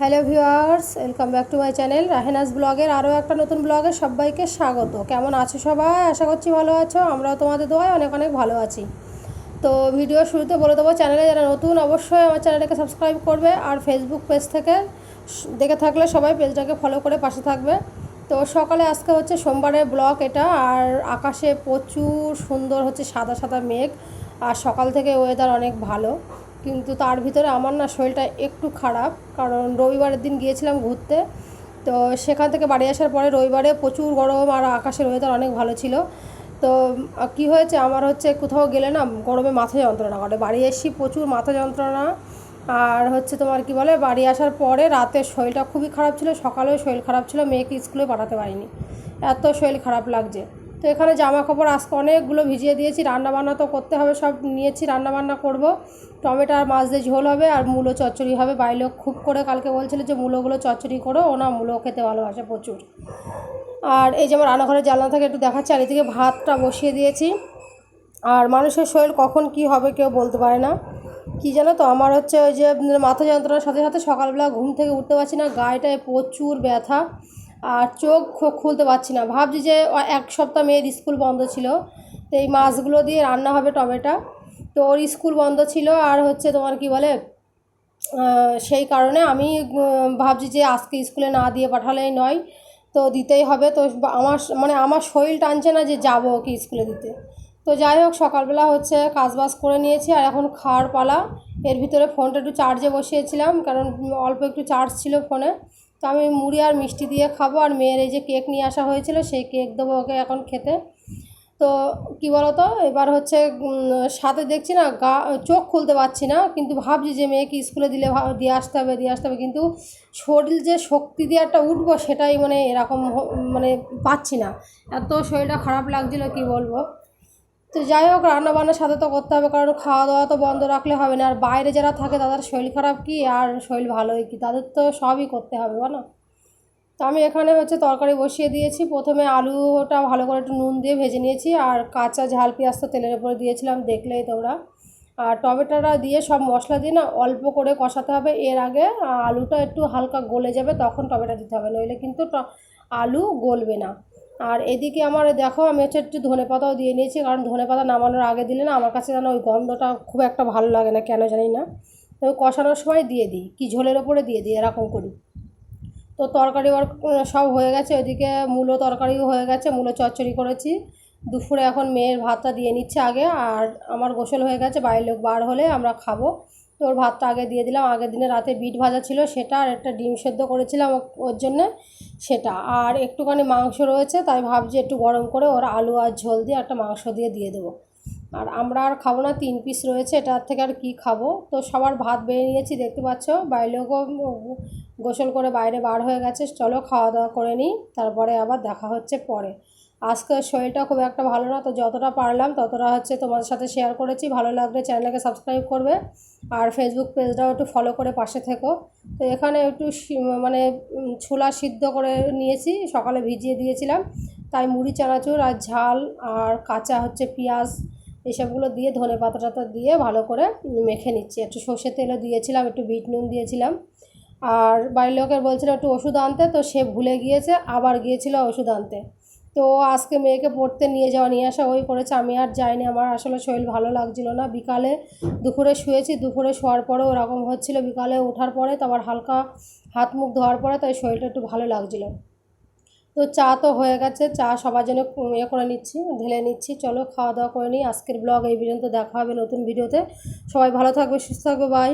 Hello viewers welcome back to my channel রাহেনাস ব্লগের আরও একটা নতুন ব্লগে সবাইকে স্বাগত। কেমন আছো সবাই? আশা করছি ভালো আছো, আমরাও তোমাদের দোয়ায় অনেক অনেক ভালো আছি। তো ভিডিও শুরুতে বলে দেবো চ্যানেলে যারা নতুন, অবশ্যই আমার চ্যানেলটাকে সাবস্ক্রাইব করবে আর ফেসবুক পেজ থেকে দেখে থাকলে সবাই পেজটাকে ফলো করে পাশে থাকবে। তো সকালে আজকে হচ্ছে সোমবারের ব্লগ এটা, আর আকাশে প্রচুর সুন্দর হচ্ছে সাদা সাদা মেঘ, আর সকাল থেকে ওয়েদার অনেক ভালো। কিন্তু তার ভিতরে আমার না শরীরটা একটু খারাপ, কারণ রবিবারের দিন গিয়েছিলাম ঘুরতে। তো সেখান থেকে বাড়ি আসার পরে রবিবারে প্রচুর গরম আর আকাশের ওয়েদার অনেক ভালো ছিল। তো কি হয়েছে, আমার হচ্ছে কোথাও গেলে না গরমে মাথা যন্ত্রণা করে। বাড়ি এসি প্রচুর মাথা যন্ত্রণা। আর হচ্ছে তোমার কি বলে, বাড়ি আসার পরে রাতে শরীরটা খুবই খারাপ ছিল, সকালেও শরীর খারাপ ছিল, মেয়েকে স্কুলে পাঠাতে পারিনি। এত শরীর খারাপ লাগছে। তো এখানে জামা কাপড় আজকে অনেকগুলো ভিজিয়ে দিয়েছি রান্না বান্না তো করতে হবে, সব নিয়েছি রান্না বান্না করব। টমেটো আর মাছ দিয়ে ঝোল হবে আর মূলো চচ্চড়ি হবে। বাইরে খুব করে কালকে বলছিল যে মূলোগুলো চচ্চড়ি করো ও না মূলো খেতে ভালোবাসে প্রচুর। আর এই যে আমার রান্নাঘরের জানলা থেকে একটু দেখাচ্ছি, আর এদিকে ভাতটা বসিয়ে দিয়েছি। আর মানুষের শরীর কখন কি হবে কেউ বলতে পারে না। কি জানো তো, আমার হচ্ছে ওই যে মাথা যন্ত্রণার সাথে সাথে সকালবেলা ঘুম থেকে উঠতে পারছি না, গায়েটায় প্রচুর ব্যথা। আর চোখ খুলতে পারছি না। ভাবছি যে এক সপ্তাহ মেয়ের স্কুল বন্ধ ছিল। তো এই মাছগুলো দিয়ে রান্না হবে টমেটো। তো ওর স্কুল বন্ধ ছিল আর হচ্ছে তোমার কি বলে সেই কারণে আমি ভাবছি যে আজকে স্কুলে না দিয়ে পাঠালেই নয়। তো দিতেই হবে। তো আমার মানে আমার শরীর টানছে না যে যাব ওকে স্কুলে দিতে। তো যাই হোক, সকালবেলা হচ্ছে কাজবাজ করে নিয়েছি আর এখন খাওয়ার পালা। এর ভিতরে ফোনটা একটু চার্জে বসিয়েছিলাম, কারণ অল্প একটু চার্জ ছিল ফোনে। তো আমি মুড়ি আর মিষ্টি দিয়ে খাব আর মেয়ের এই যে কেক নিয়ে আসা হয়েছিল, সেই কেক দেবো ওকে এখন খেতে। তো কি বলতো, এবার হচ্ছে সাথে দেখছি না, গা, চোখ খুলতে পারছি না, কিন্তু ভাবছি যে মেয়েকে স্কুলে দিলে দিয়ে আসতে হবে, দিয়ে আসতে হবে, কিন্তু শরীর যে শক্তি দিয়ে একটা উঠবো সেটাই মানে এরকম মানে পাচ্ছি না। এত শরীরটা খারাপ লাগছিল, কি বলব? তো যাই হোক রান্না বান্নার সাথে তো করতে হবে, কারণ খাওয়া দাওয়া তো বন্ধ রাখলে হবে না। আর বাইরে যারা থাকে, তাদের শরীর খারাপ কি? আর শরীর ভালোই কি? তাদের তো সবই করতে হবে, বলো? তো আমি এখানে হচ্ছে তরকারি বসিয়ে দিয়েছি। প্রথমে আলুটা ভালো করে একটু নুন দিয়ে ভেজে নিয়েছি, আর কাঁচা ঝাল, পেঁয়াজ তো তেলের উপরে দিয়েছিলাম, দেখলেই তোমরা। আর টমেটোটা দিয়ে সব মশলা দিয়ে না অল্প করে কষাতে হবে। এর আগে আলুটা একটু হালকা গলে যাবে, তখন টমেটো দিতে হবে। নইলে কিন্তু আলু গলবে না। আর এদিকে আমার, দেখো, আমি হচ্ছে একটু ধনে পাতাও দিয়ে নিয়েছি, কারণ ধনে পাতা নামানোর আগে দিলে না আমার কাছে যেন ওই গন্ধটা খুব একটা ভালো লাগে না, কেন জানি না। তো কষানোর সময় দিয়ে দিই, কি ঝোলের ওপরে দিয়ে দিই এরকম করি। তো তরকারি সব হয়ে গেছে, ওইদিকে মূলো তরকারিও হয়ে গেছে, মূলো চচ্চড়ি করেছি। দুপুরে এখন মেয়ের ভাতটা দিয়ে নিচ্ছে আগে, আর আমার গোসল হয়ে গেছে বাইরের লোক বার হলে আমরা খাব। তো ওর ভাতটা আগে দিয়ে দিলাম। আগের দিনে রাতে বিট ভাজা ছিল সেটা আর একটা ডিম সেদ্ধ করেছিলাম ওর জন্যে সেটা। আর একটুখানি মাংস রয়েছে, তাই ভাবছি একটু গরম করে ওর আলু আর ঝোল দিয়ে একটা মাংস দিয়ে দিয়ে দেবো। আর আমরা আর খাব না, তিন পিস রয়েছে, এটার থেকে আর কি খাব? তো সবার ভাত বেড়ে নিয়েছি, দেখতে পাচ্ছ? বাইরেও গোসল করে বাইরে বার হয়ে গেছে, চলো খাওয়া দাওয়া করে নিই, তারপরে আবার দেখা হচ্ছে পরে। আজকে শরীরটা খুব একটা ভালো না, তো যতটা পারলাম ততটা হচ্ছে তোমাদের সাথে শেয়ার করেছি। ভালো লাগলে চ্যানেলকে সাবস্ক্রাইব করবে আর ফেসবুক পেজটাও একটু ফলো করে পাশে থেকো। তো এখানে একটু মানে ছোলা সিদ্ধ করে নিয়েছি, সকালে ভিজিয়ে দিয়েছিলাম। তাই মুড়ি, চানাচুর আর ঝাল আর কাঁচা হচ্ছে পেঁয়াজ এসবগুলো দিয়ে ধনে পাতা টাতা দিয়ে ভালো করে মেখে নিচ্ছি। একটু সর্ষের তেলও দিয়েছিলাম, একটু বিট নুন দিয়েছিলাম। আর বাড়ির লোকের বলছিল, একটু ওষুধ আনতে। তো সে ভুলে গিয়েছে, আবার গিয়েছিল ওষুধ আনতে। তো আজকে মেয়েকে পড়তে নিয়ে যাওয়া, নিয়ে আসা ওই করেছে। আমি আর যাইনি। আমার আসলে শরীর ভালো লাগছিল না। বিকালে দুপুরে শুয়েছি। দুপুরে শোয়ার পরে ওরকম হচ্ছিল। বিকালে ওঠার পরে তারপর হালকা হাত মুখ ধোয়ার পরে তাই শরীরটা একটু ভালো লাগছিল। তো চা তো হয়ে গেছে। চা সবার জন্য ইয়ে করে নিচ্ছি, ঢেলে নিচ্ছি। চলো খাওয়া দাওয়া করে নিই। আজকের ব্লগ এই পর্যন্ত। দেখা হবে নতুন ভিডিওতে। সবাই ভালো থাকবে, সুস্থ থাকবে। বাই